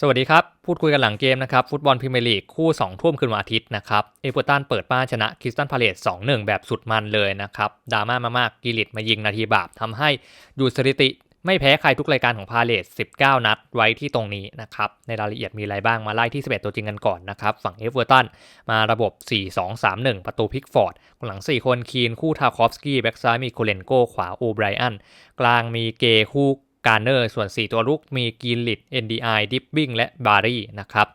สวัสดีครับ พูดคุยกันหลังเกมนะครับ ฟุตบอลพรีเมียร์ลีกคู่ 2 ทุ่มคืนวันอาทิตย์นะครับ เอเวอร์ตันเปิดบ้านชนะคริสตันพาเลต2-1 แบบสุดมันเลยนะครับดราม่ามากๆกิลิตมายิงนาทีบาปทำให้ดูสถิติไม่แพ้ใครทุกรายการของพาเลต19 นัดไว้ที่ตรงนี้นะครับ ในรายละเอียดมีอะไรบ้างมาไล่ที่ 11 ตัวจริงกันก่อนนะครับ ฝั่งเอเวอร์ตันมาระบบ 4-2-3-1 ประตูพิกฟอร์ดหลัง 4 คนคีนคู่ทาคอฟสกี้แบ็กซ้ายมีโคเลนโกขวาโอไบรอันกลางมีเกคู่ การเนอร์ส่วน 4 ตัวลุกมีกินลิด NDI ดิปบิ้งและบารีนะครับ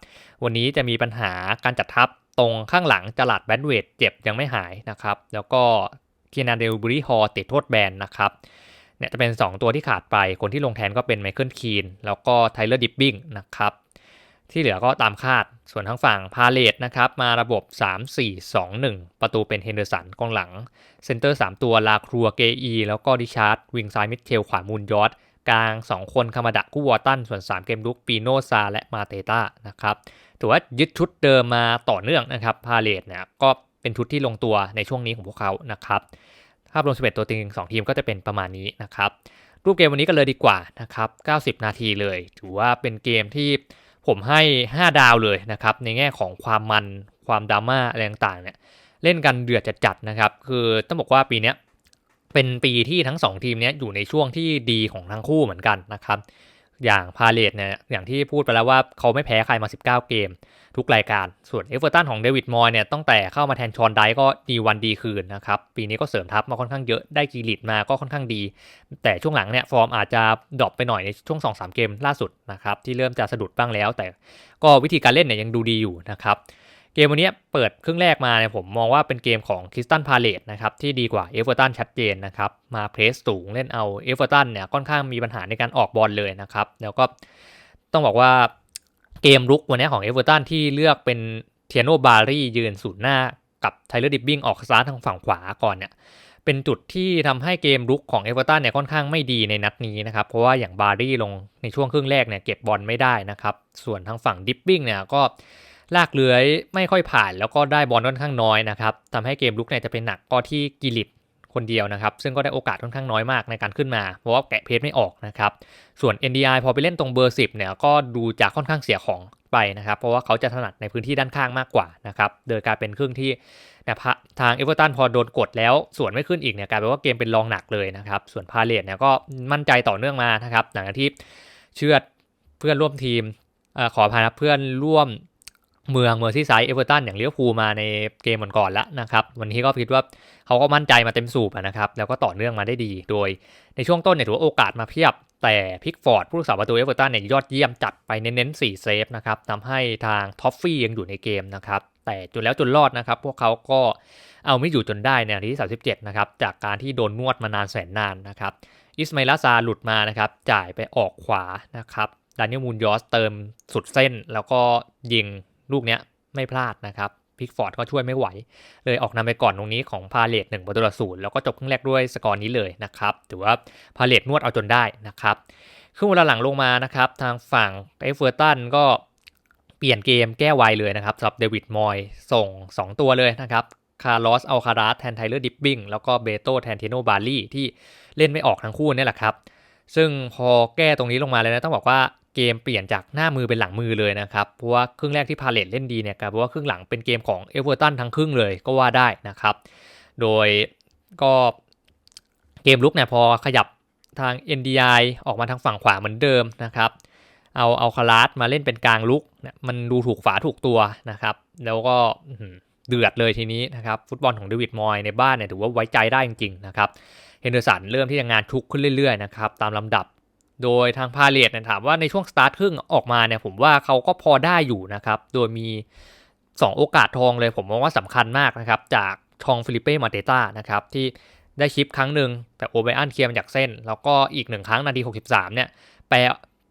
วันนี้จะมีปัญหาการจัดทัพตรงข้างหลังจลัดแบนเวดเจ็บยังไม่หายนะครับ แล้วก็เคียนาเดลบุรีฮอติดโทษแบนนะครับเนี่ยจะเป็น 2 ตัวที่ขาดไปคนที่ลงแทนก็เป็นไมเคิลคีนแล้วก็ไทเลอร์ดิปบิ้งนะครับที่เหลือก็ตามคาด ส่วนทั้งฝั่งพาเลตนะครับ มาระบบ 3-4-2-1 ประตูเป็นเฮนเดอร์สันกองหลัง เซนเตอร์ 3 ตัวลาครัวเกอีแล้วก็ดิชาร์ด วิงซ้ายมิดเทลขวามูลยอด กลาง 2 คนคามาดะกู้วอตันส่วน 3 เกมลุกปีโนซาและมาเตต้านะครับถือว่ายึดชุดเดิมมาต่อเนื่องนะครับพาเลตเนี่ยก็เป็นชุดที่ลงตัวในช่วงนี้ของพวกเขานะครับภาพรวม11ตัวจริง2ทีมก็จะเป็นประมาณนี้นะครับรูปเกมวันนี้กันเลยดีกว่านะครับ 90 นาทีเลย ถือว่าเป็นเกมที่ผมให้ 5 ดาวเลยนะครับ ในแง่ของความมัน ความดราม่าอะไรต่างๆเนี่ย เล่นกันเดือดจัดๆนะครับ คือต้องบอกว่าปีนี้ เป็นปีที่ทั้ง 2 ทีมนี้อยู่ในช่วงที่ดีของทั้งคู่เหมือนกันนะครับ อย่างพาเลตเนี่ยอย่างที่พูดไปแล้วว่าเขาไม่แพ้ใครมา 19 เกม ทุกรายการ ส่วนเอเวอร์ตันของเดวิดมอยเนี่ยตั้งแต่เข้ามาแทนชอนไดก็ดีวันดีคืนนะครับ ปีนี้ก็เสริมทัพมาค่อนข้างเยอะได้กีริตมาก็ค่อนข้างดี แต่ช่วงหลังเนี่ยฟอร์มอาจจะดรอปไปหน่อยในช่วง 2-3 เกมล่าสุดนะครับที่เริ่มจะสะดุดบ้างแล้ว แต่ก็วิธีการเล่นเนี่ยยังดูดีอยู่นะครับ เกมวันนี้เปิดครึ่งแรกมาเนี่ยผมมองว่าเป็นเกมของคริสตันพาเลตนะครับที่ดีกว่าเอเวอร์ตันชัดเจนนะครับมาเพรสสูงเล่นเอาเอเวอร์ตันเนี่ยค่อนข้างมีปัญหาในการออกบอลเลยนะครับแล้วก็ต้องบอกว่าเกมรุกวันนี้ของเอเวอร์ตันที่เลือกเป็นเทียโนบารียืนศูนหน้ากับไทเลอร์ดิบบิ้งออกซ้ายทางฝั่งขวาก่อนเนี่ยเป็นจุดที่ทำให้เกมรุกของเอเวอร์ตันเนี่ยค่อนข้างไม่ดีในนัดนี้นะครับ เพราะว่าอย่างบารี่ลงในช่วงครึ่งแรกเนี่ยเก็บบอลไม่ได้นะครับ ส่วนทางฝั่งดิบบิ้งเนี่ยก็ ลากเลื้อยไม่ค่อยผ่านแล้วก็ได้บอลค่อนข้างน้อยนะครับทำให้เกมลุกเนี่ยจะเป็นหนักก็ที่กิลิตคนเดียวนะครับ ซึ่งก็ได้โอกาสค่อนข้างน้อยมากในการขึ้นมา เพราะว่าแกะเพจไม่ออกนะครับ ส่วน NDI พอไปเล่นตรงเบอร์ 10เนี่ยก็ดูจะค่อนข้างเสียของไปนะครับ เพราะว่าเขาจะถนัดในพื้นที่ด้านข้างมากกว่านะครับโดยการเป็นครึ่งที่นะทางเอเวอร์ตันพอโดนกดแล้วส่วนไม่ขึ้นอีกเนี่ยกลายเป็นว่าเกมเป็นรองหนักเลยนะครับ ส่วนพาเลตเนี่ยก็มั่นใจต่อเนื่องมานะครับหลังจากที่เชื่อเพื่อนร่วมทีมอขอพานะเพื่อนร่วม เมืองเมอร์ซี่ไซด์เอเวอร์ตันอย่างเลี้ยวภูมาในเกมก่อนๆแล้วนะครับวันนี้ก็คิดว่าเขาก็มั่นใจมาเต็มสูบนะครับแล้วก็ต่อเนื่องมาได้ดี โดยในช่วงต้นเนี่ยถือว่าโอกาสมาเพียบ แต่พิกฟอร์ดผู้รักษาประตูเอเวอร์ตันเนี่ยยอดเยี่ยมจัดไปเน้นๆ4เซฟนะครับทำให้ทางท็อฟฟี่ยังอยู่ในเกมนะครับแต่จนแล้วจนรอดนะครับพวกเขาก็เอาไม่อยู่จนได้ในนาทีที่ 37 นะครับจากการที่โดนนวดมานานแสนนานนะครับอิสมาลาซาหลุดมานะครับจ่ายไปออกขวานะครับดานิเอลมูนยอสเติมสุดเส้นแล้วก็ยิง ลูกเนี้ยไม่พลาดนะครับพิกฟอร์ดก็ช่วยไม่ไหว เลยออกนำไปก่อนตรงนี้ของพาเลตหนึ่งประตูต่อศูนย์แล้วก็จบครึ่งแรกด้วยสกอร์นี้เลยนะครับถือว่าพาเลตนวดเอาจนได้นะครับครึ่งเวลาหลังลงมานะครับทางฝั่งเอเฟอร์ตันก็เปลี่ยนเกมแก้ไวเลยนะครับสำหรับเดวิดมอยส่ง 2 ตัวเลยนะครับคาร์ลอสอัลคาราสแทนไทเลอร์ดิปบิ้งแล้วก็เบโตแทนเทโนบาลีที่เล่นไม่ออกทั้งคู่นี่แหละครับ ซึ่งพอแก้ตรงนี้ลงมาเลยนะต้องบอกว่า เกมเปลี่ยนจากหน้ามือเป็นหลังมือเลยนะครับ เพราะว่าครึ่งแรกที่พาเลตเล่นดีเนี่ยกลายเป็นว่าครึ่งหลังเป็นเกมของเอเวอร์ตันทั้งครึ่งเลยก็ว่าได้นะครับ โดยก็เกมลุกเนี่ยพอขยับทาง NDI ออกมาทางฝั่งขวาเหมือนเดิมนะครับ เอาเอาคาราสมาเล่นเป็นกลางลุกเนี่ยมันดูถูกฝาถูกตัวนะครับ แล้วก็เดือดเลยทีนี้นะครับ ฟุตบอลของเดวิดมอยในบ้านเนี่ยถือว่าไว้ใจได้จริงๆนะครับเฮนเดอร์สันเริ่มที่จะงานทุกขึ้นเรื่อยๆนะครับตามลำดับ โดยทางพาเลตเนี่ยถามว่าในช่วงสตาร์ทครึ่งออกมาเนี่ยผมว่าเขาก็พอได้อยู่นะครับ โดยมี 2 โอกาสทองเลยผมมองว่าสำคัญมากนะครับ จากทองฟิลิเป้มาเตต้านะครับที่ได้ชิปครั้งหนึ่งแต่โอเบอันเคลียร์มาจากเส้น แล้วก็อีกหนึ่งครั้งนาที 63 เนี่ยแปร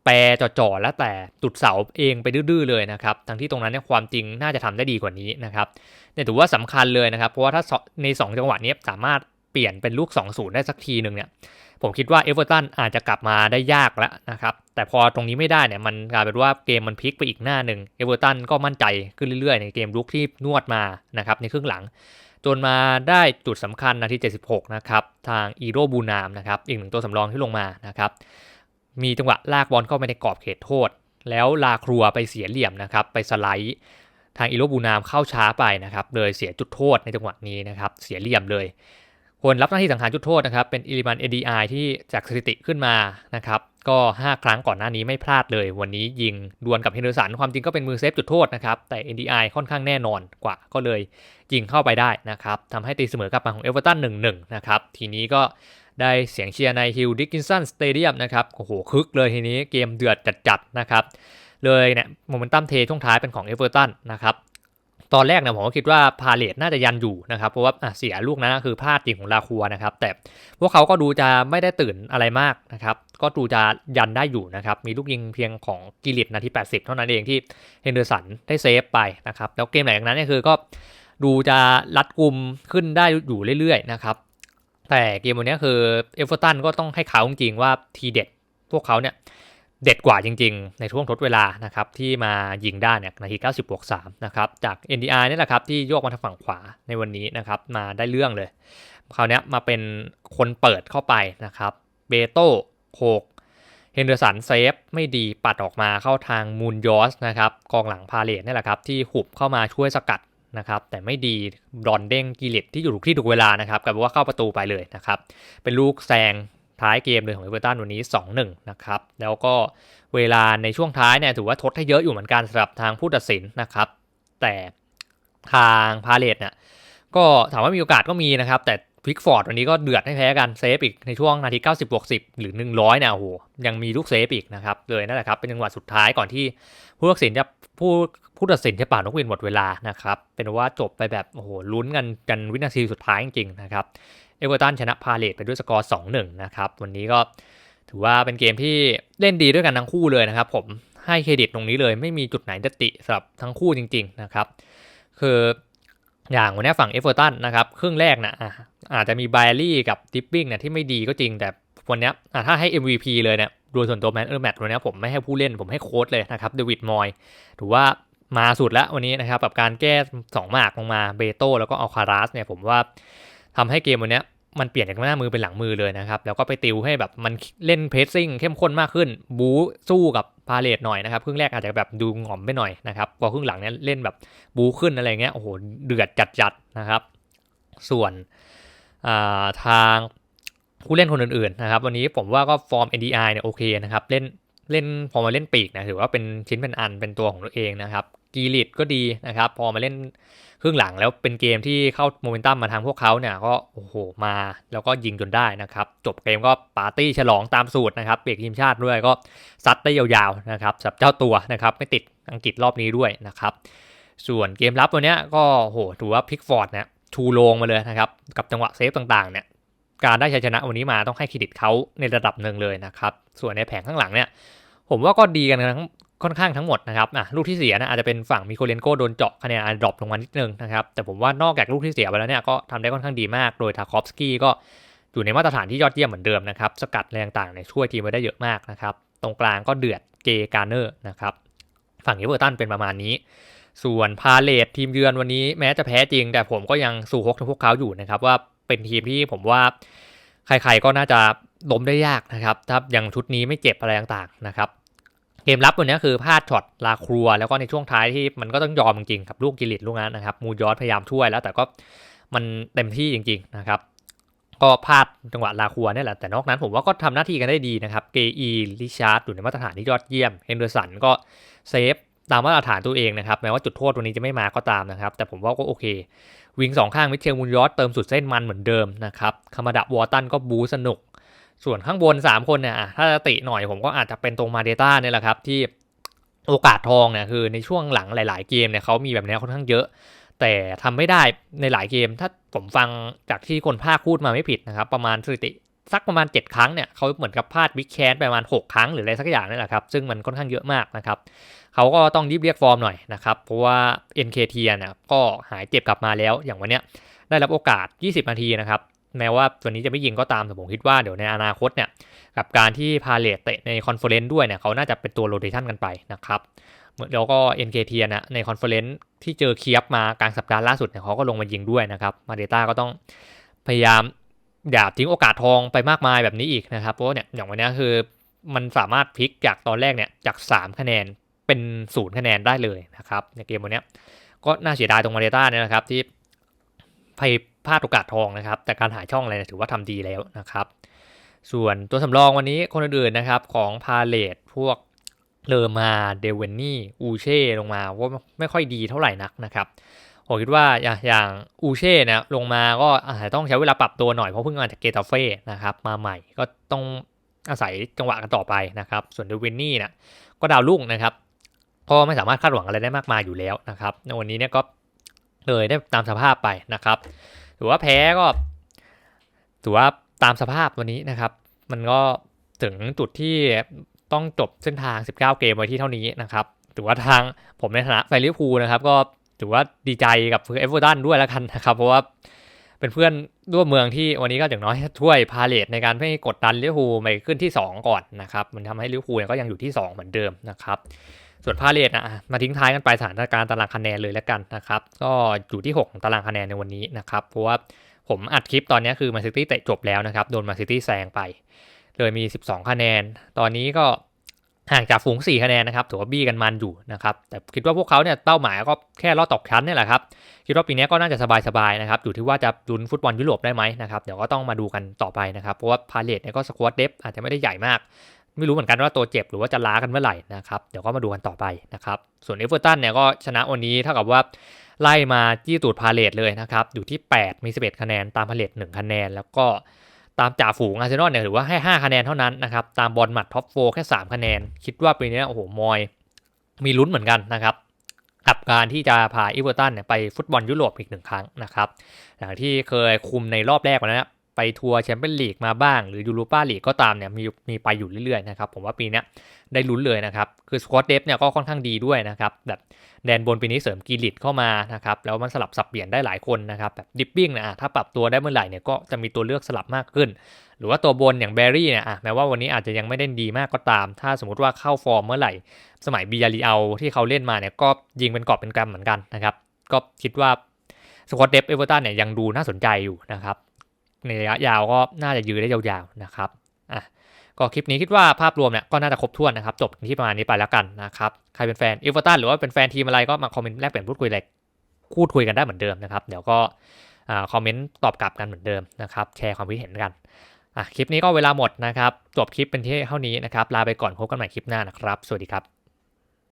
แปรจ่อๆแล้วแต่ตุดเสาเองไปดื้อๆเลยนะครับ ทั้งที่ตรงนั้นเนี่ยความจริงน่าจะทำได้ดีกว่านี้นะครับเนี่ยถือว่าสำคัญเลยนะครับ เพราะว่าถ้าใน 2 จังหวะนี้สามารถ เปลี่ยนเป็นลูก 2-0 ได้สักทีหนึ่งเนี่ยผมคิดว่าเอเวอร์ตันอาจจะกลับมาได้ยากแล้วนะครับแต่พอตรงนี้ไม่ได้เนี่ยมันกลายเป็นว่าเกมมันพลิกไปอีกหน้าหนึ่งเอเวอร์ตันก็มั่นใจขึ้นเรื่อยๆ ในเกมลุกที่นวดมานะครับในครึ่งหลัง จนมาได้จุดสำคัญนาที 76 นะครับทางอีโรบูนามนะครับอีกหนึ่งตัวสำรองที่ลงมานะครับมีจังหวะลากบอลเข้าไปในกรอบเขตโทษ แล้วลาครัวไปเสียเหลี่ยมนะครับไปสไลด์ทางอิโรบูนามเข้าช้าไปนะครับเลยเสียจุดโทษในจังหวะนี้นะครับเสียเหลี่ยมเลย คนรับหน้าที่สังหารจุดโทษนะครับ เป็นอิลิมันเอดีไอที่จากสถิติขึ้นมานะครับ ก็ 5 ครั้งก่อนหน้านี้ไม่พลาดเลย วันนี้ยิงดวลกับเฮนเดอร์สัน ความจริงก็เป็นมือเซฟจุดโทษนะครับ แต่ NDI ค่อนข้างแน่นอนกว่าก็เลยยิงเข้าไปได้นะครับทำให้ตีเสมอกลับมาของเอเวอร์ตัน1-1 นะครับ ทีนี้ก็ได้เสียงเชียร์ในฮิลดิกกินสันสเตเดียมนะครับ โอ้โห คึกเลยทีนี้เกมเดือดจัดๆนะครับ เลยเนี่ยโมเมนตัมเทช่วงท้ายเป็นของเอเวอร์ตันนะครับ ตอนแรกเนี่ยผมก็คิดว่าพาเลตน่าจะยันอยู่นะครับ เพราะว่าเสียลูกนั้นคือพลาดจริงของลาคัวนะครับ แต่พวกเขาก็ดูจะไม่ได้ตื่นอะไรมากนะครับ ก็ดูจะยันได้อยู่นะครับ มีลูกยิงเพียงของกิลิตนาที 80 เท่านั้นเองที่เฮนเดอร์สันได้เซฟไปนะครับ แล้วเกมหลังจากนั้นเนี่ยคือก็ดูจะรัดกุมขึ้นได้อยู่เรื่อยๆนะครับ แต่เกมวันนี้คือเอฟเวอร์ตันก็ต้องให้เขาจริงๆว่าทีเด็ดพวกเขาเนี่ย เด็ดกว่าจริงๆ ในช่วงทดเวลานะครับที่มายิงได้เนี่ยนาที 90บวก3นะครับจาก NDR นี่แหละครับที่โยกมาทางฝั่งขวาในวันนี้นะครับมาได้เรื่องเลย คราวนี้มาเป็นคนเปิดเข้าไปนะครับเบโต้โคกเฮนเดอร์สันเซฟไม่ดีปัดออกมาเข้าทางมูนยอสนะครับกองหลังพาเลตนี่แหละครับที่หุบเข้ามาช่วยสกัดนะครับแต่ไม่ดีดอนเด้งกิลิตที่อยู่ถูกที่ถูกเวลานะครับกับว่าเข้าประตูไปเลยนะครับเป็นลูกแซง ท้ายเกมเลยของเอเวอร์ตันวันนี้ 2-1 นะครับ แล้วก็เวลาในช่วงท้ายเนี่ยถือว่าทดให้เยอะอยู่เหมือนกันสำหรับทางผู้ตัดสินนะครับ แต่ทางพาเลตเนี่ยก็ถามว่ามีโอกาสก็มีนะครับ แต่พิกฟอร์ดวันนี้ก็เดือดให้แพ้กันเซฟอีกในช่วงนาที 90บวก10 หรือ 100เนี่ยโอ้โหยังมีลูกเซฟอีกนะครับเลยนั่นแหละครับเป็นจังหวะสุดท้ายก่อนที่ผู้ตัดสินจะผู้ผู้ตัดสินจะป่านกวินหมดเวลานะครับเป็นว่าจบไปแบบโอ้โหลุ้นกันกันวินาทีสุดท้ายจริงๆนะครับ เอเวอร์ตันชนะพาเลตไปด้วยสกอร์ 2-1 นะครับ วันนี้ก็ถือว่าเป็นเกมที่เล่นดีด้วยกันทั้งคู่เลยนะครับ ผมให้เครดิตตรงนี้เลย ไม่มีจุดไหนดติสำหรับทั้งคู่จริง ๆ นะครับ คืออย่างวันนี้ฝั่งเอเวอร์ตันนะครับครึ่งแรกนะอาจจะมีไบรี่กับทิปปิ้งเนี่ยที่ไม่ดีก็จริงแต่วันนี้ถ้าให้ MVP เลยเนี่ยโดยส่วนตัวแมนเออร์แมตวันนี้ผมไม่ให้ผู้เล่นผมให้โค้ดเลยนะครับเดวิดมอยถือว่ามาสุดแล้ววันนี้นะครับกับการแก้ 2 หมากลงมาเบโต้แล้วก็อัลคาราสเนี่ยผมว่า ทำให้เกมวันนี้มันเปลี่ยนจากหน้ามือเป็นหลังมือเลยนะครับ แล้วก็ไปติวให้แบบมันเล่นเพสซิ่งเข้มข้นมากขึ้น บู๊สู้กับพาเลตหน่อยนะครับครึ่งแรกอาจจะแบบดูหง่อมไปหน่อยนะครับพอครึ่งหลังเนี้ยเล่นแบบบู๊ขึ้นอะไรเงี้ยโอ้โหเดือดจัดๆนะครับ ส่วนทางผู้เล่นคนอื่นๆนะครับ วันนี้ผมว่าก็ฟอร์ม NDI เนี่ยโอเคนะครับ เล่นเล่นพอมาเล่นปีกนะถือว่าเป็นชิ้นเป็นอันเป็นตัวของตัวเองนะครับ กีริดก็ดีนะครับ พอมาเล่นครึ่งหลังแล้วเป็นเกมที่เข้าโมเมนตัมมาทางพวกเขาเนี่ยก็โอ้โหมาแล้วก็ยิงจนได้นะครับ จบเกมก็ปาร์ตี้ฉลองตามสูตรนะครับเบรกทีมชาติด้วยก็ซัดได้ยาวๆนะครับสับเจ้าตัวนะครับไม่ติดอังกฤษรอบนี้ด้วยนะครับ ส่วนเกมรับตัวเนี้ก็โหถือว่าพิกฟอร์ดเนี่ยชูโลงมาเลยนะครับกับจังหวะเซฟต่างๆเนี่ยการได้ชัยชนะวันนี้มาต้องให้เครดิตเขาในระดับหนึ่งเลยนะครับ ส่วนในแผงข้างหลังเนี่ยผมว่าก็ดีกันทั้ง ค่อนข้างทั้งหมดนะครับอะลูกที่เสียนะอาจจะเป็นฝั่งมิโคเลนโกโดนเจาะคะแนนดรอปลงมานิดนึงนะครับแต่ผมว่านอกจากลูกที่เสียไปแล้วเนี่ยก็ทำได้ค่อนข้างดีมากโดยทาคอฟสกี้ก็อยู่ในมาตรฐานที่ยอดเยี่ยมเหมือนเดิมนะครับสกัดแรงต่างเนี่ยช่วยทีมไว้ได้เยอะมากนะครับตรงกลางก็เดือดเจการเนอร์นะครับฝั่งเอเวอร์ตันเป็นประมาณนี้ ส่วนพาเลตทีมเยือนวันนี้แม้จะแพ้จริง แต่ผมก็ยังสู้ฮกพวกเขาอยู่นะครับว่าเป็นทีมที่ผมว่าใครๆก็น่าจะล้มได้ยากนะครับถ้าอย่างชุดนี้ไม่เจ็บอะไรต่างๆนะครับ เกมรับตัวนี้คือพลาดช็อตลาครัว แล้วก็ในช่วงท้ายที่มันก็ต้องยอมจริงๆกับลูกกิริตลูกนั้นนะครับมูยอสพยายามช่วยแล้ว แต่ก็มันเต็มที่จริง ๆนะครับ ก็พลาดจังหวะลาครัวนี่แหละแต่นอกนั้นผมว่าก็ทำหน้าที่กันได้ดีนะครับเกอีลิชาร์ดอยู่ในมาตรฐานที่ยอดเยี่ยมเฮนเดอร์สันก็เซฟตามมาตรฐานตัวเองนะครับแม้ว่าจุดโทษวันนี้จะไม่มาก็ตามนะครับ แต่ผมว่าก็โอเค วิงสองข้างมิเชลมูนยอสเติมสุดเส้นมันเหมือนเดิมนะครับคามาดะวอตันก็บูสนุก ส่วนข้างบน 3 คนเนี่ยถ้าจะติหน่อยผมก็อาจจะเป็นตรงมาเดต้าเนี่ยแหละครับ ที่โอกาสทองเนี่ยคือในช่วงหลังหลาย ๆ เกมเนี่ยเขามีแบบนี้ค่อนข้างเยอะ แต่ทำไม่ได้ในหลายเกม ถ้าผมฟังจากที่คนภาคพูดมาไม่ผิดนะครับ ประมาณสถิติสักประมาณ 7 ครั้งเนี่ยเขาเหมือนกับพลาดวิกแคนประมาณ 6 ครั้งหรืออะไรสักอย่างนี่แหละครับซึ่งมันค่อนข้างเยอะมากนะครับเขาก็ต้องรีบเรียกฟอร์มหน่อยนะครับเพราะว่า NKT เนี่ยก็หายเจ็บกลับมาแล้วอย่างวันเนี้ยได้รับโอกาส 20 นาทีนะครับ แม้ว่าตัวนี้จะไม่ยิงก็ตามแต่ผมคิดว่าเดี๋ยวในอนาคตเนี่ยกับการที่พาเลตเตะในคอนเฟอเรนซ์ด้วยเนี่ยเขาน่าจะเป็นตัวโรเตชันกันไปนะครับแล้วก็ NKT นะในคอนเฟอเรนซ์ที่เจอเคียบมากลางสัปดาห์ล่าสุดเนี่ยเขาก็ลงมายิงด้วยนะครับมาเดต้าก็ต้องพยายามอย่าทิ้งโอกาสทองไปมากมายแบบนี้อีกนะครับเพราะเนี่ยอย่างวันนี้คือมันสามารถพลิกจากตอนแรกเนี่ยจาก 3 คะแนนเป็นศูนย์คะแนนได้เลยนะครับในเกมวันนี้ก็น่าเสียดายตรงมาเดต้าเนี่ยนะครับที่พล พลาดโอกาสทองนะครับ แต่การหาช่องอะไรนี่ยถือว่าทำดีแล้วนะครับ ส่วนตัวสำรองวันนี้คนอื่นๆนะครับของพาเลตพวกเลอมาเดเวนนี่อูเช่ลงมาว่าไม่ค่อยดีเท่าไหร่นักนะครับผมคิดว่าอย่างอูเช่นี่ยลงมาก็อาจจะต้องใช้เวลาปรับตัวหน่อยเพราะเพิ่งมาจากเกตาเฟ่นะครับมาใหม่ก็ต้องอาศัยจังหวะกันต่อไปนะครับ ส่วนเดเวนนี่นี่ยก็ดาวรุ่งนะครับก็ไม่สามารถคาดหวังอะไรได้มากมายอยู่แล้วนะครับในวันนี้เนี่ยก็เลยได้ตามสภาพไปนะครับ ถือว่าแพ้ก็ถือว่าตามสภาพวันนี้นะครับ มันก็ถึงจุดที่ต้องจบเส้นทาง 19 เกมไว้ที่เท่านี้นะครับถือว่าทางผมในฐานะแฟนลิเวอร์พูลนะครับ ก็ถือว่าดีใจกับเอเวอร์ตันด้วยแล้วกันนะครับ เพราะว่าเป็นเพื่อนร่วมเมืองที่วันนี้ก็อย่างน้อยช่วยพาเลตในการไม่กดดันลิเวอร์พูลไปขึ้นที่ 2 ก่อนนะครับ มันทำให้ลิเวอร์พูลก็ยังอยู่ที่ 2 เหมือนเดิมนะครับ ส่วนพาเลตนะมาทิ้งท้ายกันไปสถานการณ์ตารางคะแนนเลยแล้วกันนะครับก็อยู่ที่ 6 ตารางคะแนนในวันนี้นะครับเพราะว่าผมอัดคลิปตอนนี้คือมาซิตี้เตะจบแล้วนะครับโดนมาซิตี้แซงไป เลยมี 12 คะแนน ตอนนี้ก็ห่างจากฝูง 4 คะแนนนะครับถือว่าบี้กันมันอยู่นะครับแต่คิดว่าพวกเขาเนี่ยเป้าหมายก็แค่รอดตกชั้นนี่แหละครับคิดว่าปีนี้ก็น่าจะสบายๆนะครับอยู่ที่ว่าจะดุนฟุตบอลยุโรปได้ไหมนะครับเดี๋ยวก็ต้องมาดูกันต่อไปนะครับเพราะว่าพาเลตเนี่ยก็สควอตเดฟอาจจะไม่ได้ใหญ่มาก ไม่รู้เหมือนกันว่าตัวเจ็บหรือว่าจะล้ากันเมื่อไหร่นะครับ เดี๋ยวก็มาดูกันต่อไปนะครับ ส่วนเอเวอร์ตันเนี่ยก็ชนะวันนี้เท่ากับว่าไล่มาจี้ตูดพาเลตเลยนะครับ อยู่ที่ 8 มี 11 คะแนน ตามพาเลต1คะแนน แล้วก็ตามจ่าฝูงอาร์เซนอลเนี่ยถือว่าให้ 5 คะแนนเท่านั้นนะครับ ตามบอลหมัดท็อปโฟแค่ 3 คะแนน คิดว่าปีนี้โอ้โห มอย มีลุ้นเหมือนกันนะครับกับการที่จะพาอีเวอร์ตันเนี่ยไปฟุตบอลยุโรปอีกหนึ่งครั้งนะครับ อย่างที่เคยคุมในรอบแรกวันนั้น ไปทัวร์แชมเปี้ยนลีกมาบ้าง หรือยูโรปาลีกก็ตามเนี่ยมีมีไปอยู่เรื่อยๆนะครับผมว่าปีนี้ได้ลุ้นเลยนะครับ คือสควอตเดฟเนี่ยก็ค่อนข้างดีด้วยนะครับแบบแดนบนปีนี้เสริมกีริตเข้ามานะครับแล้วมันสลับสับเปลี่ยนได้หลายคนนะครับแบบดิปปิ้งนะถ้าปรับตัวได้เมื่อไหร่เนี่ยก็จะมีตัวเลือกสลับมากขึ้น หรือว่าตัวบนอย่างแบรรี่เนี่ยแม้ว่าวันนี้อาจจะยังไม่ได้ดีมากก็ตาม ถ้าสมมติว่าเข้าฟอร์มเมื่อไหร่ สมัยบียารีเอาที่เขาเล่นมาเนี่ยก็ยิงเป็นกอบเป็นกำเหมือนกันนะครับก็คิดว่าสควอตเดฟเอเวอร์ตันเนี่ยยังดูน่าสนใจอยู่นะครับ ในระยะยาวก็น่าจะยืนได้ยาวๆนะครับอะก็คลิปนี้คิดว่าภาพรวมเนี่ยก็น่าจะครบถ้วนนะครับ จบที่ประมาณนี้ไปแล้วกันนะครับใครเป็นแฟนเอเวอร์ตันหรือว่าเป็นแฟนทีมอะไรก็มาคอมเมนต์แลกเปลี่ยนพูดคุยอะไรพูดคุยกันได้เหมือนเดิมนะครับ เดี๋ยวก็คอมเมนต์ตอบกลับกันเหมือนเดิมนะครับ แชร์ความคิดเห็นกันอะคลิปนี้ก็เวลาหมดนะครับ จบคลิปเป็นที่เท่านี้นะครับ ลาไปก่อนพบกันใหม่คลิปหน้านะครับ สวัสดีครับ